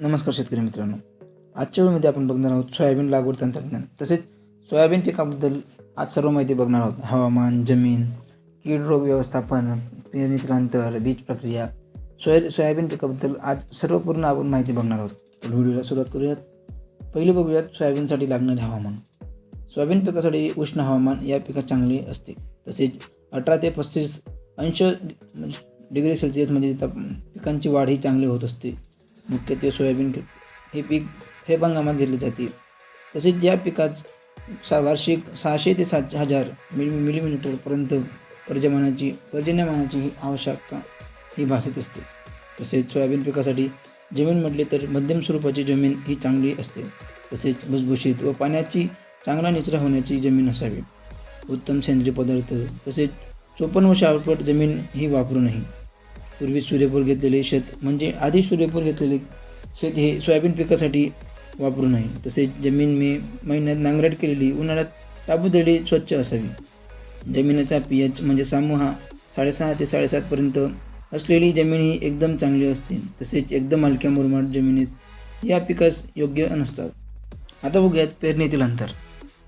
नमस्कार शेतकरी मित्रांनो. आजच्या वेळेमध्ये आपण बघणार आहोत सोयाबीन लागवड तंत्रज्ञान. तसेच सोयाबीन पिकाबद्दल आज सर्व माहिती बघणार आहोत. हवामान जमीन कीड रोग व्यवस्थापन पेरणीतील अंतर बीज प्रक्रिया सोया सोयाबीन पिकाबद्दल आज सर्व पूर्ण आपण माहिती बघणार आहोत. तर व्हिडिओला सुरुवात करूयात. पहिले बघूयात सोयाबीनसाठी लागणारे हवामान. सोयाबीन पिकासाठी उष्ण हवामान या पिकात चांगले असते. तसेच अठरा ते पस्तीस अंश डिग्री सेल्सिअस म्हणजे पिकांची वाढ ही चांगली होत असते. मुख्यत्वे सोयाबीन हे पीक खरीप हंगामात घेतले जाते. तसेच या पिकात सा वार्षिक सहाशे ते सात हजार मिली मिलीमीटरपर्यंत पर्जमानाची पर्जन्यमानाची ही आवश्यकता ही भासत असते. तसेच सोयाबीन पिकासाठी जमीन म्हटली तर मध्यम स्वरूपाची जमीन ही चांगली असते. तसेच भुसभुशीत व पाण्याची चांगला निचरा होण्याची जमीन असावी. उत्तम सेंद्रिय पदार्थ तसेच चोपन्न व शाळपट जमीन ही वापरू नये. पूर्वी सूर्यफूल घेतलेले शेत म्हणजे आधी सूर्यफूल घेतलेले शेत हे सोयाबीन पिकासाठी वापरू नये. तसेच जमीन मे महिन्यात नांगरट केलेली उन्हाळ्यात ताबुदडी स्वच्छ असावी. जमिनीचा पी एच म्हणजे सामूहा साडेसहा ते साडेसातपर्यंत असलेली जमीन ही एकदम चांगली असते. तसेच एकदम हलक्या मुरमाड जमिनीत या पिकास योग्य नसतात. आता बघूयात पेरणीतील अंतर.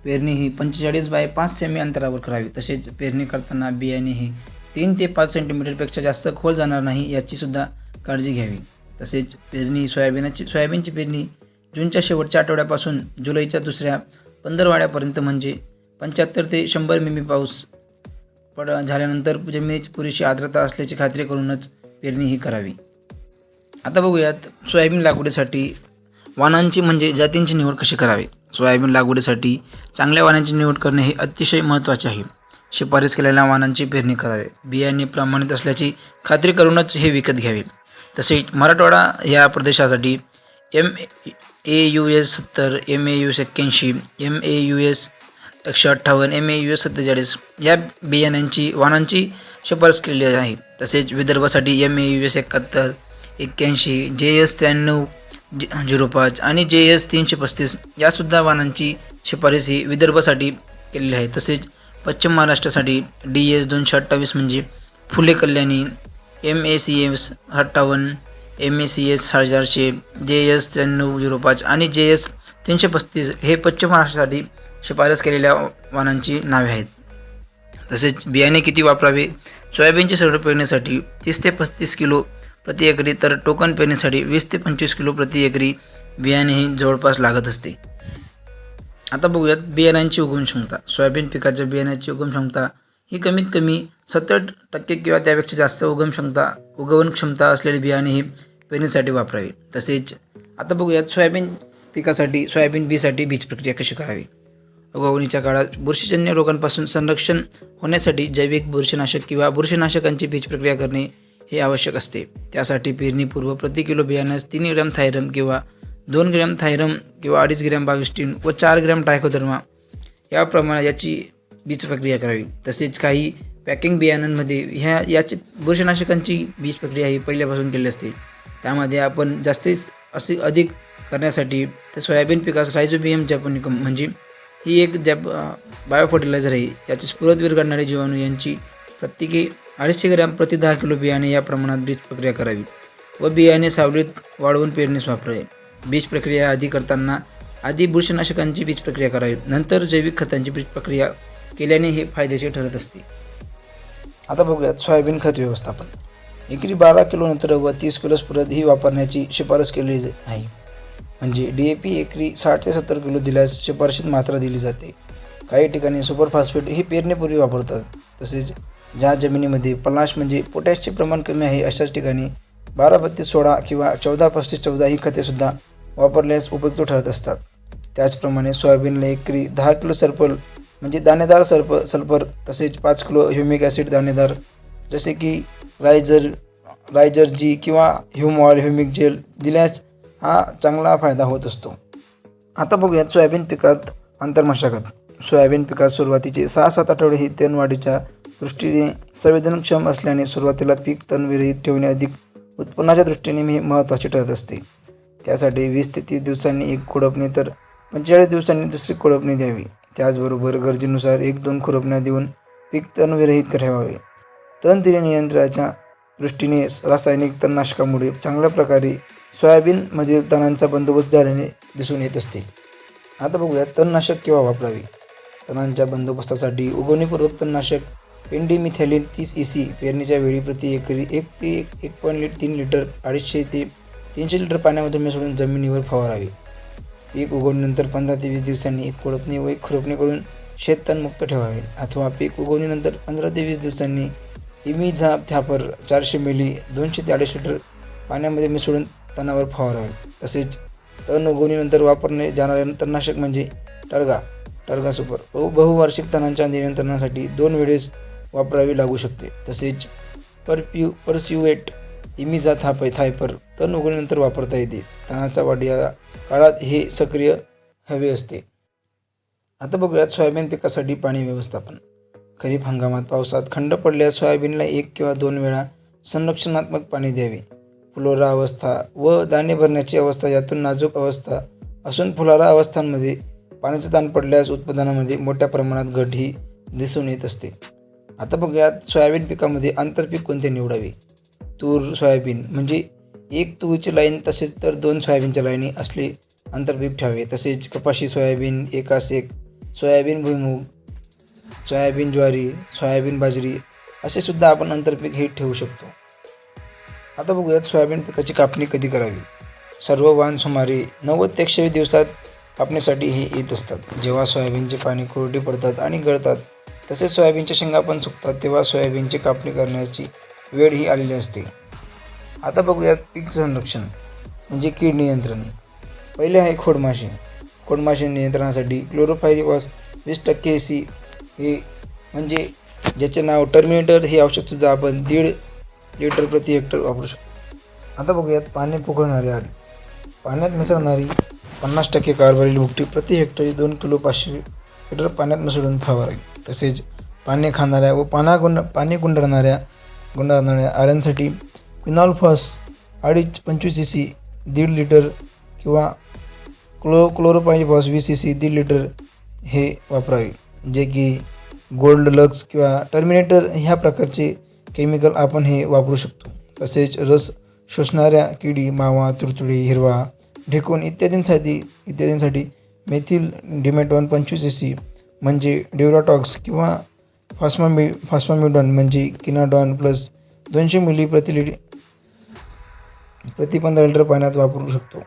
पेरणी ही पंचेचाळीस बाय पाच सेमी अंतरावर करावी. तसेच पेरणी करताना बियाणे ही तीन ते पाच सेंटीमीटरपेक्षा जास्त खोल जाणार नाही याचीसुद्धा काळजी घ्यावी. तसेच पेरणी सोयाबीनाची सोयाबीनची पेरणी जूनच्या शेवटच्या आठवड्यापासून जुलैच्या दुसऱ्या पंधरवाड्यापर्यंत म्हणजे पंच्याहत्तर ते शंभर मिमी पाऊस पड झाल्यानंतर जमिनीत पुरेशी आर्द्रता असल्याची खात्री करूनच पेरणी ही करावी. आता बघूयात सोयाबीन लागवडीसाठी वाणांची म्हणजे जातींची निवड कशी करावी? सोयाबीन लागवडीसाठी चांगल्या वाणांची निवड करणे हे अतिशय महत्त्वाचे आहे. शिफारस केलेल्या वाहनांची पेरणी करावी. बियाणे प्रमाणित असल्याची खात्री करूनच हे विकत घ्यावे. तसेच मराठवाडा या प्रदेशासाठी एम ए यू एस सत्तर एम ए यू एस एक्क्याऐंशी एम ए यू एस एकशे अठ्ठावन्न एम ए यू एस सत्तेचाळीस या बियाण्यांची वाहनांची शिफारस केलेली आहे. तसेच विदर्भासाठी एम ए यू एस एकाहत्तर एक्क्याऐंशी जे एस त्र्याण्णव झिरो पाच आणि जे एस तीनशे पस्तीस यासुद्धा वाहनांची शिफारस ही विदर्भासाठी केलेली आहे. तसेच पश्चिम महाराष्ट्रासाठी डी एस दोनशे अठ्ठावीस म्हणजे Phule Kalyani M A C S अठ्ठावन्न एम ए सी एस साडेचारशे जे एस त्र्याण्णव झिरो पाच आणि जे एस तीनशे पस्तीस हे पश्चिम महाराष्ट्रासाठी शिफारस केलेल्या वाहनांची नावे आहेत. तसेच बियाणे किती वापरावे? सोयाबीनचे सडळ पेरण्यासाठी तीस ते पस्तीस किलो प्रति एकरी तर टोकन पेरण्यासाठी वीस ते पंचवीस किलो प्रति एकरी बियाणे ही जवळपास लागत असते. आता बघूयात बियाण्यांची उगवण क्षमता. सोयाबीन पिकाच्या बियाण्याची उगवण क्षमता ही कमीत कमी सत्तर टक्के किंवा त्यापेक्षा जास्त उगम क्षमता उगवण क्षमता असलेली बियाणे ही पेरणीसाठी वापरावी. तसेच आता बघूयात सोयाबीन पिकासाठी सोयाबीन बीसाठी बीज प्रक्रिया कशी करावी? उगवणीच्या काळात बुरशीजन्य रोगांपासून संरक्षण होण्यासाठी जैविक बुरशीनाशक किंवा बुरशीनाशकांची बीज प्रक्रिया करणे हे आवश्यक असते. त्यासाठी पेरणीपूर्व प्रति किलो बियाण्यास तीन ग्रॅम थायरम किंवा दोन ग्रॅम थायरम किंवा अडीच ग्रॅम बाविस्टीन व चार ग्रॅम टायकोदर्मा या प्रमाणात याची बीज प्रक्रिया करावी. तसेच काही पॅकिंग बियाणांमध्ये ह्या याची बुरशीनाशकांची बीज प्रक्रिया ही पहिल्यापासून केली असते. त्यामध्ये आपण जास्तीत असे अधिक करण्यासाठी तर सोयाबीन पिकास रायझोबियम जॅपोनिकम म्हणजे ही एक जॅप बायोफर्टिलायझर आहे. याची स्फुरदवीर करणारे जीवाणू यांची प्रत्येकी अडीचशे ग्रॅम प्रति दहा किलो बियाणे या प्रमाणात बीज प्रक्रिया करावी व बियाणे सावलीत वाढवून पेरणीस वापरावे. बीज प्रक्रिया आधी करताना आधी बुरशीनाशकांची बीज प्रक्रिया करावी. नंतर जैविक खतांची बीज प्रक्रिया केल्याने हे फायदेशीर ठरत असते. आता बघूयात सोयाबीन खत व्यवस्थापन. एकरी बारा किलो नंतर व तीस किलो स्फुरद ही वापरण्याची शिफारस केली नाही आहे. म्हणजे डी ए पी एकरी साठ ते सत्तर किलो दिल्यास शिफारशीत मात्रा दिली जाते. काही ठिकाणी सुपरफॉस्फेट ही पेरणीपूर्वी वापरतात. तसेच ज्या जमिनीमध्ये पलाश म्हणजे पोटॅशचे प्रमाण कमी आहे अशाच ठिकाणी बारा बत्तीस सोळा किंवा चौदा पस्तीस चौदा ही खतेसुद्धा वापरल्यास उपयुक्त ठरत असतात. त्याचप्रमाणे सोयाबीनला एकरी दहा किलो सल्फर म्हणजे दाणेदार सल्फ सल्फर तसेच पाच किलो ह्युमिक ॲसिड दाणेदार जसे की रायझर रायझर जी किंवा ह्युम ऑइल ह्युमिक जेल दिल्यास हा चांगला फायदा होत असतो. आता बघूयात सोयाबीन पिकात आंतरमशागत सोयाबीन पिकात सुरुवातीचे सहा सात आठवडे ही तणवाढीच्या दृष्टीने संवेदनक्षम असल्याने सुरुवातीला पीक तण विरहित ठेवणे अधिक उत्पन्नाच्या दृष्टीने मी महत्त्वाचे ठरत असते. त्यासाठी वीस ते तीस दिवसांनी एक खुडपणी तर पंचेचाळीस दिवसांनी दुसरी खुडपणी द्यावी. त्याचबरोबर गरजेनुसार एक दोन खुरपण्या देऊन पीक तण विरहित ठेवावे तणतिरी नियंत्रणाच्या दृष्टीने रासायनिक तणनाशकामुळे चांगल्या प्रकारे सोयाबीनमधील तणांचा बंदोबस्त झाल्याने दिसून येत असते. आता बघूया तणनाशक केव्हा वापरावी? तणांच्या बंदोबस्तासाठी उगवणीपूर्वक तणनाशक पेंडीमिथॅलिन तीस ई सी पेरणीच्या वेळी प्रति एकरी एक ते एक एक पॉईंट तीन लिटर अडीचशे ते तीनशे लिटर पाण्यामध्ये मिसळून जमिनीवर फवारावे. पीक उगवणीनंतर पंधरा ते वीस दिवसांनी एक कोळपणी व एक खुरपणी करून शेत तणमुक्त ठेवावे. अथवा पीक उगवणीनंतर पंधरा ते वीस दिवसांनी इमिझा थ्यापर चारशे मिली दोनशे ते अडीचशे लिटर पाण्यामध्ये मिसळून तणावर फवारावे. तसेच तण उगवणीनंतर वापरणे जाणारे तणनाशक म्हणजे टर्गा. टर्गा सुपर. बहु बहुवार्षिक तणांच्या नियंत्रणासाठी दोन वेळेस वापरावी लागू शकते. तसेच परप्यू परस्युएट इमिजा थापय थायपर तण उगवणीनंतर वापरता येते. तणाचा वाढ या काळात हे सक्रिय हवे असते. आता बघूयात सोयाबीन पिकासाठी पाणी व्यवस्थापन. खरीप हंगामात पावसात खंड पडल्यास सोयाबीनला एक किंवा दोन वेळा संरक्षणात्मक पाणी द्यावे. फुलोरा अवस्था व दाणे भरण्याची अवस्था यातून नाजूक अवस्था असून फुलारा अवस्थांमध्ये पाण्याचे ताण पडल्यास उत्पादनामध्ये मोठ्या प्रमाणात घट ही दिसून येत असते. आता बघूयात सोयाबीन पिकामध्ये आंतरपीक कोणते निवडावे? तूर सोयाबीन. म्हणजे एक तूरची लाईन तसेच तर दोन सोयाबीनच्या लाईनी असले आंतरपीक ठेवावे. तसेच कपाशी सोयाबीन एकास एक. सोयाबीन भुईमूग सोयाबीन ज्वारी सोयाबीन बाजरी असे सुद्धा आपण आंतरपीक हे ठेवू शकतो. आता बघूयात सोयाबीन पिकाची कापणी कधी करावी? सर्व वाण सुमारे नव्वद ते एकशे दिवसात कापणीसाठी हे येत असतात. जेव्हा सोयाबीनचे पाणी कोरडी पडतात आणि गळतात तसेच सोयाबीनच्या शेंगा पण सुकतात तेव्हा सोयाबीनची कापणी करण्याची वेळ ही आलेली असते. आता बघूयात पीक संरक्षण म्हणजे कीड नियंत्रण. पहिले आहे खोडमाशी खोडमाशी नियंत्रणासाठी क्लोरोफायरिवॉस वीस टक्के सी हे म्हणजे ज्याचे नाव टर्मिनेटर हे औषधसुद्धा आपण दीड लिटर प्रति हेक्टर वापरू शकतो. आता बघूयात पाणी पोकळणारी आड पाण्यात मिसळणारी पन्नास टक्के कार्बोनिल भुकटी प्रति हेक्टरी दोन किलो पाचशे लिटर पाण्यात मिसळून फवारावी. तसेच पाणी खाणाऱ्या व पाना गुंड पाणी गुंडाळणाऱ्या गुंडाळणाऱ्या आळ्यांसाठी क्विनॉल्फॉस अडीच पंचवीस सी सी दीड लिटर किंवा क्लो क्लोरोपायफॉस वीस सी सी दीड लिटर हे वापरावे. जे की गोल्ड लक्स किंवा टर्मिनेटर ह्या प्रकारचे केमिकल आपण हे वापरू शकतो. तसेच रस शोषणाऱ्या किडी मावा तुडतुडी हिरवा ढेकून इत्यादींसाठी इत्यादींसाठी मेथिल डिमेटॉन पंचवीस सी सी म्हणजे ड्युराटॉक्स किंवा फॉस्मामि फॉस्मामिडॉन म्हणजे किनाडॉन प्लस दोनशे मिली प्रति लिट प्रति पंधरा लिटर पाण्यात वापरू शकतो.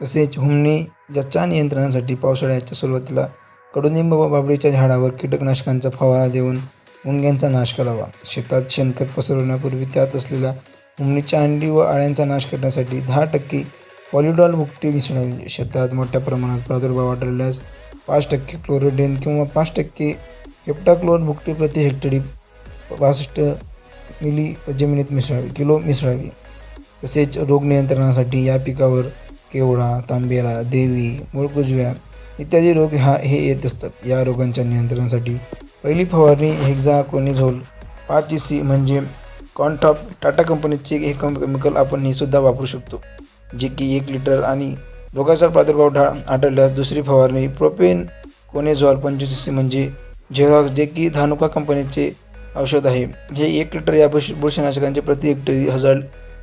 तसेच हुमणी याच्या नियंत्रणासाठी पावसाळ्याच्या सुरुवातीला कडुनिंब व बाबळीच्या झाडावर कीटकनाशकांचा फवारा देऊन मुंग्यांचा नाश करावा. शेतात शेणखत पसरवण्यापूर्वी त्यात असलेल्या हुमणीच्या अंडी व आळ्यांचा नाश करण्यासाठी दहा टक्के पॉलिडॉल भुकटी मिसळावी शेतात मोठ्या प्रमाणात प्रादुर्भाव आढळल्यास पाच टक्के क्लोरोडेन किंवा पाच टक्के हेप्टाक्लोन भुकटी प्रति हेक्टरी पासष्ट मिली जमिनीत मिसळावी किलो मिसळावी. तसेच रोग नियंत्रणासाठी या पिकावर केवडा तांबेरा देवी मुळकुजव्या इत्यादी रोग हा हे येत असतात. या रोगांच्या नियंत्रणासाठी पहिली फवारणी हेक्झा कोनिझोल पाच ई सी म्हणजे कॉन्टॉप टाटा कंपनीचे हे कम केमिकल आपण हे सुद्धा वापरू शकतो जे की एक लिटर आणि रोगाचा प्रादुर्भाव ढा आढळल्यास दुसरी फवारणी प्रोपेन कोनेझॉल पंचवीस सी म्हणजे झेरॉक्स जे की धानुका कंपनीचे औषध आहे हे एक लिटर या बुश बुरशीनाशकांचे प्रति हेक्टरी हजार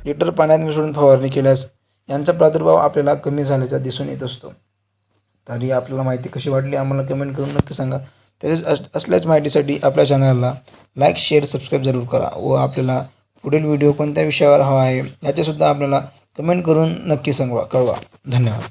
लिटर पाण्यात मिसळून फवारणी केल्यास यांचा प्रादुर्भाव आपल्याला कमी झाल्याचा दिसून येत असतो. तरी आपल्याला माहिती कशी वाटली आम्हाला कमेंट करून नक्की सांगा. तसेच अस असल्याच माहितीसाठी आपल्या चॅनलला लाईक शेअर सबस्क्राईब जरूर करा व आपल्याला पुढील व्हिडिओ कोणत्या विषयावर हवा आहे याचेसुद्धा आपल्याला कमेंट करून नक्की सांगवा कळवा. धन्यवाद.